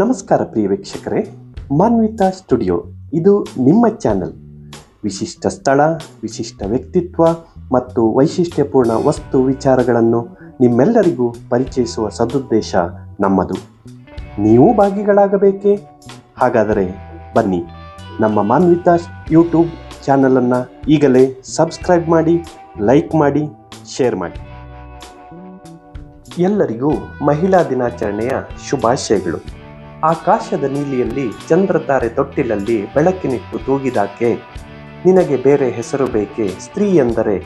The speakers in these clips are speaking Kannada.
ನಮಸ್ಕಾರ ಪ್ರಿಯ ವೀಕ್ಷಕರೇ, ಮಾನ್ವಿತಾ ಸ್ಟುಡಿಯೋ. ಇದು ನಿಮ್ಮ ಚಾನಲ್. ವಿಶಿಷ್ಟ ಸ್ಥಳ, ವಿಶಿಷ್ಟ ವ್ಯಕ್ತಿತ್ವ ಮತ್ತು ವೈಶಿಷ್ಟ್ಯಪೂರ್ಣ ವಸ್ತು ವಿಚಾರಗಳನ್ನು ನಿಮ್ಮೆಲ್ಲರಿಗೂ ಪರಿಚಯಿಸುವ ಸದುದ್ದೇಶ ನಮ್ಮದು. ನೀವು ಭಾಗಿಗಳಾಗಬೇಕೇ? ಹಾಗಾದರೆ ಬನ್ನಿ, ನಮ್ಮ ಮಾನ್ವಿತಾ ಯೂಟ್ಯೂಬ್ ಚಾನಲನ್ನು ಈಗಲೇ ಸಬ್ಸ್ಕ್ರೈಬ್ ಮಾಡಿ, ಲೈಕ್ ಮಾಡಿ, ಶೇರ್ ಮಾಡಿ. ಎಲ್ಲರಿಗೂ ಮಹಿಳಾ ದಿನಾಚರಣೆಯ ಶುಭಾಶಯಗಳು. ಆಕಾಶದ ನೀಲಿಯಲ್ಲಿ ಚಂದ್ರತಾರೆ ತೊಟ್ಟಿಲಲ್ಲಿ ಬೆಳಕಿನಿಟ್ಟು ತೂಗಿದಾಕೆ, ನಿನಗೆ ಬೇರೆ ಹೆಸರು ಬೇಕೆ ಸ್ತ್ರೀ ಎಂದರೆ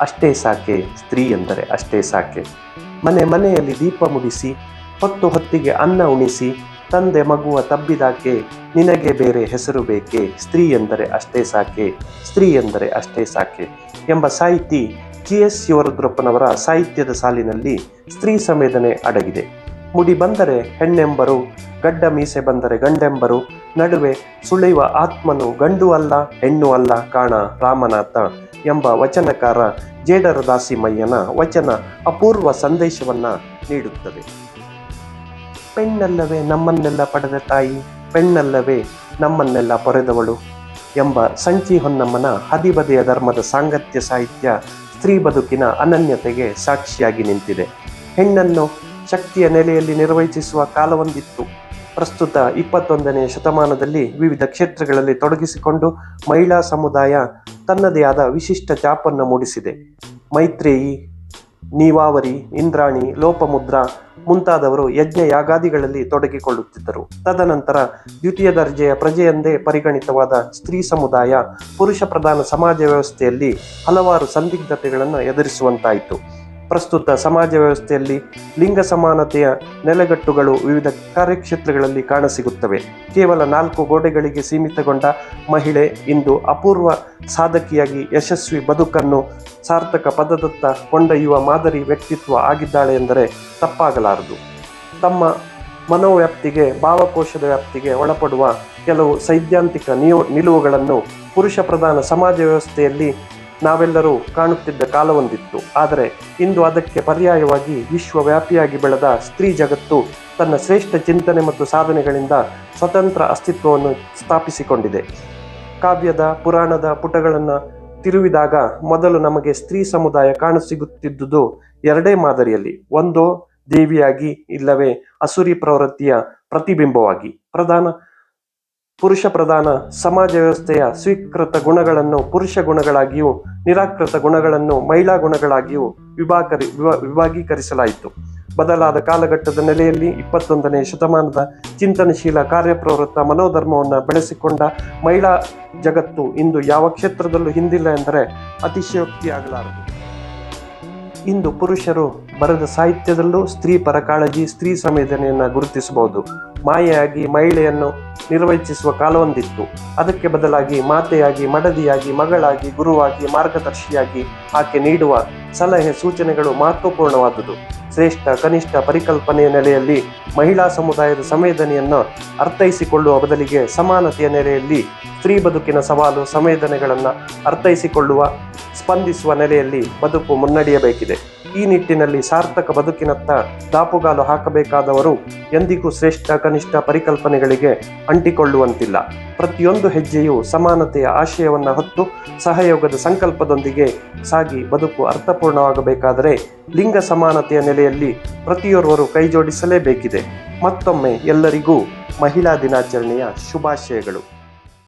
ಅಷ್ಟೇ ಸಾಕೆ, ಸ್ತ್ರೀ ಎಂದರೆ ಅಷ್ಟೇ ಸಾಕೆ. ಮನೆ ಮನೆಯಲ್ಲಿ ದೀಪ ಮುಡಿಸಿ ಹೊತ್ತು ಹೊತ್ತಿಗೆ ಅನ್ನ ಉಣಿಸಿ, ತಂದೆ ಮಗುವ ತಬ್ಬಿದಾಕೆ, ನಿನಗೆ ಬೇರೆ ಹೆಸರು ಬೇಕೆ ಸ್ತ್ರೀ ಎಂದರೆ ಅಷ್ಟೇ ಸಾಕೆ, ಸ್ತ್ರೀ ಎಂದರೆ ಅಷ್ಟೇ ಸಾಕೆ ಎಂಬ ಸಾಹಿತಿ ಜಿ ಎಸ್ ಶಿವರುದ್ರಪ್ಪನವರ ಸಾಹಿತ್ಯದ ಸಾಲಿನಲ್ಲಿ ಸ್ತ್ರೀ ಸಂವೇದನೆ ಅಡಗಿದೆ. ಮುಡಿ ಬಂದರೆ ಹೆಣ್ಣೆಂಬರು, ಗಡ್ಡ ಮೀಸೆ ಬಂದರೆ ಗಂಡೆಂಬರು, ನಡುವೆ ಸುಳಿಯುವ ಆತ್ಮನು ಗಂಡು ಅಲ್ಲ, ಹೆಣ್ಣು ಅಲ್ಲ ಕಾಣ ರಾಮನಾಥ ಎಂಬ ವಚನಕಾರ ಜೇಡರ ದಾಸಿಮಯ್ಯನ ವಚನ ಅಪೂರ್ವ ಸಂದೇಶವನ್ನ ನೀಡುತ್ತದೆ. ಪೆಣ್ಣಲ್ಲವೇ ನಮ್ಮನ್ನೆಲ್ಲ ಪಡೆದ ತಾಯಿ, ಪೆಣ್ಣಲ್ಲವೇ ನಮ್ಮನ್ನೆಲ್ಲ ಪೊರೆದವಳು ಎಂಬ ಸಂಚಿ ಹೊನ್ನಮ್ಮನ ಹದಿಬದಿಯ ಧರ್ಮದ ಸಾಂಗತ್ಯ ಸಾಹಿತ್ಯ ಸ್ತ್ರೀ ಬದುಕಿನ ಅನನ್ಯತೆಗೆ ಸಾಕ್ಷಿಯಾಗಿ ನಿಂತಿದೆ. ಹೆಣ್ಣನ್ನು ಶಕ್ತಿಯ ನೆಲೆಯಲ್ಲಿ ನಿರ್ವಹಿಸುವ ಕಾಲವೊಂದಿತ್ತು. ಪ್ರಸ್ತುತ ಇಪ್ಪತ್ತೊಂದನೇ ಶತಮಾನದಲ್ಲಿ ವಿವಿಧ ಕ್ಷೇತ್ರಗಳಲ್ಲಿ ತೊಡಗಿಸಿಕೊಂಡು ಮಹಿಳಾ ಸಮುದಾಯ ತನ್ನದೇ ಆದ ವಿಶಿಷ್ಟ ಚಾಪನ್ನು ಮೂಡಿಸಿದೆ. ಮೈತ್ರೇಯಿ, ನೀವಾವರಿ, ಇಂದ್ರಾಣಿ, ಲೋಪಮುದ್ರ ಮುಂತಾದವರು ಯಜ್ಞ ಯಾಗಾದಿಗಳಲ್ಲಿ ತೊಡಗಿಕೊಳ್ಳುತ್ತಿದ್ದರು. ತದನಂತರ ದ್ವಿತೀಯ ದರ್ಜೆಯ ಪ್ರಜೆಯೆಂದೇ ಪರಿಗಣಿತವಾದ ಸ್ತ್ರೀ ಸಮುದಾಯ, ಪುರುಷ ಪ್ರಧಾನ ಸಮಾಜ ವ್ಯವಸ್ಥೆಯಲ್ಲಿ ಹಲವಾರು ಸಂದಿಗ್ಧತೆಗಳನ್ನು ಎದುರಿಸುವಂತಾಯಿತು. ಪ್ರಸ್ತುತ ಸಮಾಜ ವ್ಯವಸ್ಥೆಯಲ್ಲಿ ಲಿಂಗ ಸಮಾನತೆಯ ನೆಲೆಗಟ್ಟುಗಳು ವಿವಿಧ ಕಾರ್ಯಕ್ಷೇತ್ರಗಳಲ್ಲಿ ಕಾಣಸಿಗುತ್ತವೆ. ಕೇವಲ ನಾಲ್ಕು ಗೋಡೆಗಳಿಗೆ ಸೀಮಿತಗೊಂಡ ಮಹಿಳೆ ಇಂದು ಅಪೂರ್ವ ಸಾಧಕಿಯಾಗಿ ಯಶಸ್ವಿ ಬದುಕನ್ನು ಸಾರ್ಥಕ ಪದದತ್ತ ಕೊಂಡೊಯ್ಯುವ ಮಾದರಿ ವ್ಯಕ್ತಿತ್ವ ಆಗಿದ್ದಾಳೆ ಎಂದರೆ ತಪ್ಪಾಗಲಾರದು. ತಮ್ಮ ಮನೋವ್ಯಾಪ್ತಿಗೆ, ಭಾವಕೋಶದ ವ್ಯಾಪ್ತಿಗೆ ಒಳಪಡುವ ಕೆಲವು ಸೈದ್ಧಾಂತಿಕ ನಿಲುವುಗಳನ್ನು ಪುರುಷ ಪ್ರಧಾನ ಸಮಾಜ ವ್ಯವಸ್ಥೆಯಲ್ಲಿ ನಾವೆಲ್ಲರೂ ಕಾಣುತ್ತಿದ್ದ ಕಾಲವೊಂದಿತ್ತು. ಆದರೆ ಇಂದು ಅದಕ್ಕೆ ಪರ್ಯಾಯವಾಗಿ ವಿಶ್ವವ್ಯಾಪಿಯಾಗಿ ಬೆಳೆದ ಸ್ತ್ರೀ ಜಗತ್ತು ತನ್ನ ಶ್ರೇಷ್ಠ ಚಿಂತನೆ ಮತ್ತು ಸಾಧನೆಗಳಿಂದ ಸ್ವತಂತ್ರ ಅಸ್ತಿತ್ವವನ್ನು ಸ್ಥಾಪಿಸಿಕೊಂಡಿದೆ. ಕಾವ್ಯದ, ಪುರಾಣದ ಪುಟಗಳನ್ನು ತಿರುವಿದಾಗ ಮೊದಲು ನಮಗೆ ಸ್ತ್ರೀ ಸಮುದಾಯ ಕಾಣಸಿಗುತ್ತಿದ್ದುದು ಎರಡೇ ಮಾದರಿಯಲ್ಲಿ. ಒಂದೋ ದೇವಿಯಾಗಿ, ಇಲ್ಲವೇ ಅಸುರಿ ಪ್ರವೃತ್ತಿಯ ಪ್ರತಿಬಿಂಬವಾಗಿ. ಪ್ರಧಾನ ಪುರುಷ ಪ್ರಧಾನ ಸಮಾಜ ವ್ಯವಸ್ಥೆಯ ಸ್ವೀಕೃತ ಗುಣಗಳನ್ನು ಪುರುಷ ಗುಣಗಳಾಗಿಯೂ, ನಿರಾಕೃತ ಗುಣಗಳನ್ನು ಮಹಿಳಾ ಗುಣಗಳಾಗಿಯೂ ವಿಭಾಗರಿ ವಿಭಾ- ವಿಭಾಗೀಕರಿಸಲಾಯಿತು. ಬದಲಾದ ಕಾಲಘಟ್ಟದ ನೆಲೆಯಲ್ಲಿ ಇಪ್ಪತ್ತೊಂದನೇ ಶತಮಾನದ ಚಿಂತನಶೀಲ ಕಾರ್ಯಪ್ರವೃತ್ತ ಮನೋಧರ್ಮವನ್ನು ಬೆಳೆಸಿಕೊಂಡ ಮಹಿಳಾ ಜಗತ್ತು ಇಂದು ಯಾವ ಕ್ಷೇತ್ರದಲ್ಲೂ ಹಿಂದಿಲ್ಲ ಎಂದರೆ ಅತಿಶಯೋಕ್ತಿಯಾಗಲಾರದು. ಇಂದು ಪುರುಷರು ಬರೆದ ಸಾಹಿತ್ಯದಲ್ಲೂ ಸ್ತ್ರೀ ಪರ ಕಾಳಜಿ ಸ್ತ್ರೀ ಸಂವೇದನೆಯನ್ನು ಗುರುತಿಸಬಹುದು. ಮಾಯೆಯಾಗಿ ಮಹಿಳೆಯನ್ನು ನಿರ್ವಹಿಸುವ ಕಾಲವೊಂದಿತ್ತು. ಅದಕ್ಕೆ ಬದಲಾಗಿ ಮಾತೆಯಾಗಿ, ಮಡದಿಯಾಗಿ, ಮಗಳಾಗಿ, ಗುರುವಾಗಿ, ಮಾರ್ಗದರ್ಶಿಯಾಗಿ ಆಕೆ ನೀಡುವ ಸಲಹೆ, ಸೂಚನೆಗಳು ಮಹತ್ವಪೂರ್ಣವಾದುದು. ಶ್ರೇಷ್ಠ, ಕನಿಷ್ಠ ಪರಿಕಲ್ಪನೆಯ ನೆಲೆಯಲ್ಲಿ ಮಹಿಳಾ ಸಮುದಾಯದ ಸಂವೇದನೆಯನ್ನು ಅರ್ಥೈಸಿಕೊಳ್ಳುವ ಬದಲಿಗೆ ಸಮಾನತೆಯ ನೆಲೆಯಲ್ಲಿ ಸ್ತ್ರೀ ಬದುಕಿನ ಸವಾಲು ಸಂವೇದನೆಗಳನ್ನು ಅರ್ಥೈಸಿಕೊಳ್ಳುವ, ಸ್ಪಂದಿಸುವ ನೆಲೆಯಲ್ಲಿ ಬದುಕು ಮುನ್ನಡೆಯಬೇಕಿದೆ. ಈ ನಿಟ್ಟಿನಲ್ಲಿ ಸಾರ್ಥಕ ಬದುಕಿನತ್ತ ದಾಪುಗಾಲು ಹಾಕಬೇಕಾದವರು ಎಂದಿಗೂ ಶ್ರೇಷ್ಠ, ಕನಿಷ್ಠ ಪರಿಕಲ್ಪನೆಗಳಿಗೆ ಅಂಟಿಕೊಳ್ಳುವಂತಿಲ್ಲ. ಪ್ರತಿಯೊಂದು ಹೆಜ್ಜೆಯು ಸಮಾನತೆಯ ಆಶಯವನ್ನು ಹೊತ್ತು ಸಹಯೋಗದ ಸಂಕಲ್ಪದೊಂದಿಗೆ ಸಾಗಿ ಬದುಕು ಅರ್ಥಪೂರ್ಣವಾಗಬೇಕಾದರೆ ಲಿಂಗ ಸಮಾನತೆಯ ನೆಲೆಯಲ್ಲಿ ಪ್ರತಿಯೊರ್ವರು ಕೈಜೋಡಿಸಲೇಬೇಕಿದೆ. ಮತ್ತೊಮ್ಮೆ ಎಲ್ಲರಿಗೂ ಮಹಿಳಾ ದಿನಾಚರಣೆಯ ಶುಭಾಶಯಗಳು.